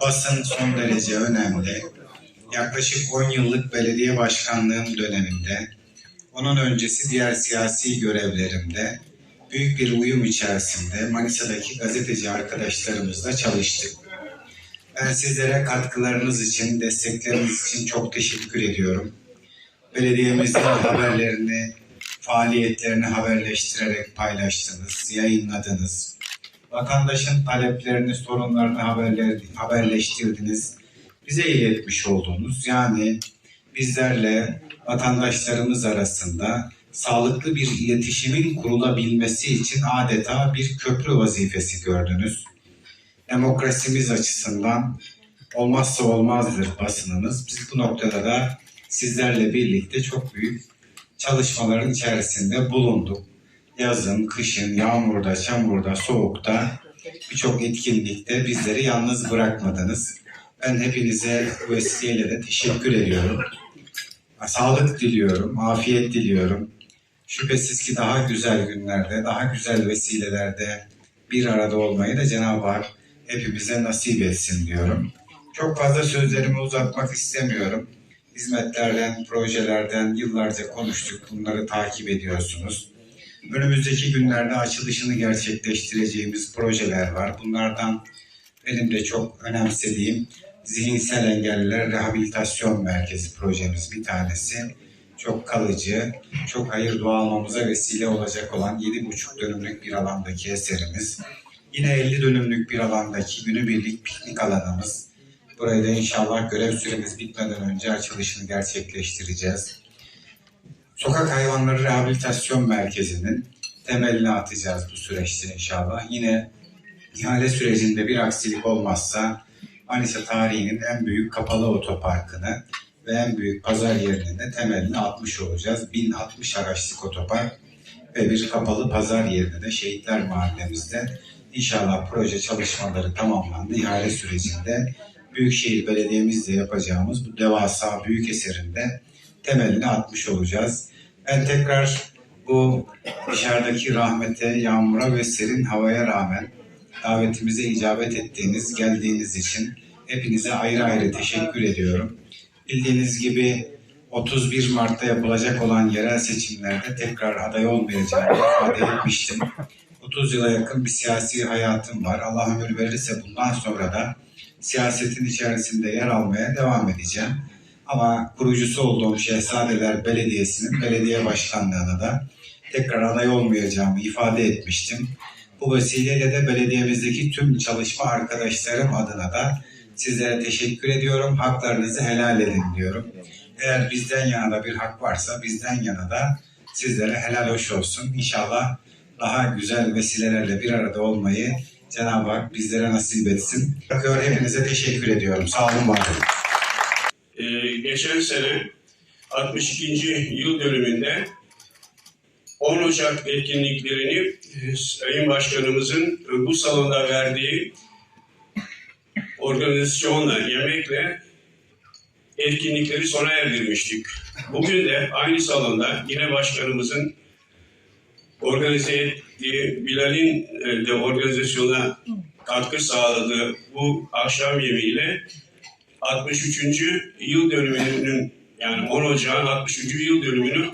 Basın son derece önemli. Yaklaşık 10 yıllık belediye başkanlığım döneminde, onun öncesi diğer siyasi görevlerimde büyük bir uyum içerisinde Manisa'daki gazeteci arkadaşlarımızla çalıştık. Ben sizlere katkılarınız için, destekleriniz için çok teşekkür ediyorum. Belediyemizin haberlerini, faaliyetlerini haberleştirerek paylaştınız, yayınladınız. Vatandaşın taleplerini, sorunlarını haberler, haberleştirdiniz. Bize iletmiş oldunuz. Yani bizlerle vatandaşlarımız arasında sağlıklı bir iletişimin kurulabilmesi için adeta bir köprü vazifesi gördünüz. Demokrasimiz açısından olmazsa olmazdır basınımız. Biz bu noktada da sizlerle birlikte çok büyük çalışmaların içerisinde bulunduk. Yazın, kışın, yağmurda, çamurda, soğukta birçok etkinlikte bizleri yalnız bırakmadınız. Ben hepinize bu vesileyle de teşekkür ediyorum. Sağlık diliyorum, afiyet diliyorum. Şüphesiz ki daha güzel günlerde, daha güzel vesilelerde bir arada olmayı da Cenab-ı Hak hepimize nasip etsin diyorum. Çok fazla sözlerimi uzatmak istemiyorum. Hizmetlerden, projelerden yıllarca konuştuk. Bunları takip ediyorsunuz. Önümüzdeki günlerde açılışını gerçekleştireceğimiz projeler var. Bunlardan benim de çok önemsediğim Zihinsel Engelliler Rehabilitasyon Merkezi projemiz bir tanesi. Çok kalıcı, çok hayır dua almamıza vesile olacak olan 7,5 dönümlük bir alandaki eserimiz. Yine 50 dönümlük bir alandaki günübirlik piknik alanımız. Burayı da inşallah görev süremiz bitmeden önce açılışını gerçekleştireceğiz. Sokak Hayvanları Rehabilitasyon Merkezi'nin temelini atacağız bu süreçte inşallah. Yine ihale sürecinde bir aksilik olmazsa Manisa tarihinin en büyük kapalı otoparkını ve en büyük pazar yerinin de temelini atmış olacağız. 1060 araçlık otopark ve bir kapalı pazar yerini de Şehitler Mahallemizde inşallah proje çalışmaları tamamlandı. İhale sürecinde Büyükşehir Belediye'mizle yapacağımız bu devasa büyük eserinde temelini atmış olacağız. Ben tekrar bu dışarıdaki rahmete, yağmura ve serin havaya rağmen davetimize icabet ettiğiniz, geldiğiniz için hepinize ayrı ayrı teşekkür ediyorum. Bildiğiniz gibi 31 Mart'ta yapılacak olan yerel seçimlerde tekrar aday olmayacağımı ifade etmiştim. 30 yıla yakın bir siyasi hayatım var. Allah ömür verirse bundan sonra da siyasetin içerisinde yer almaya devam edeceğim. Ama kurucusu olduğum Şehzadeler Belediyesi'nin belediye başkanlığına da tekrar aday olmayacağımı ifade etmiştim. Bu vesileyle de belediyemizdeki tüm çalışma arkadaşlarım adına da sizlere teşekkür ediyorum. Haklarınızı helal edin diyorum. Eğer bizden yana da bir hak varsa bizden yana da sizlere helal hoş olsun. İnşallah daha güzel vesilelerle bir arada olmayı Cenab-ı Hak bizlere nasip etsin. Bakıyor hepinize teşekkür ediyorum. Sağ olun, var olun. Geçen sene 62. yıl dönümünde 10 Ocak etkinliklerini e, Sayın Başkanımızın bu salonda verdiği organizasyonla, yemekle etkinlikleri sona erdirmiştik. Bugün de aynı salonda yine başkanımızın organize ettiği Bilal'in e, de organizasyona katkı sağladığı bu akşam yemeğiyle 63. yıl dönümünün yani 10 Ocak'ın 63. yıl dönümünü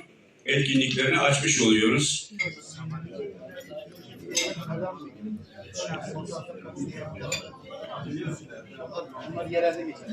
etkinliklerini açmış oluyoruz. Bunlar yerelde geçer.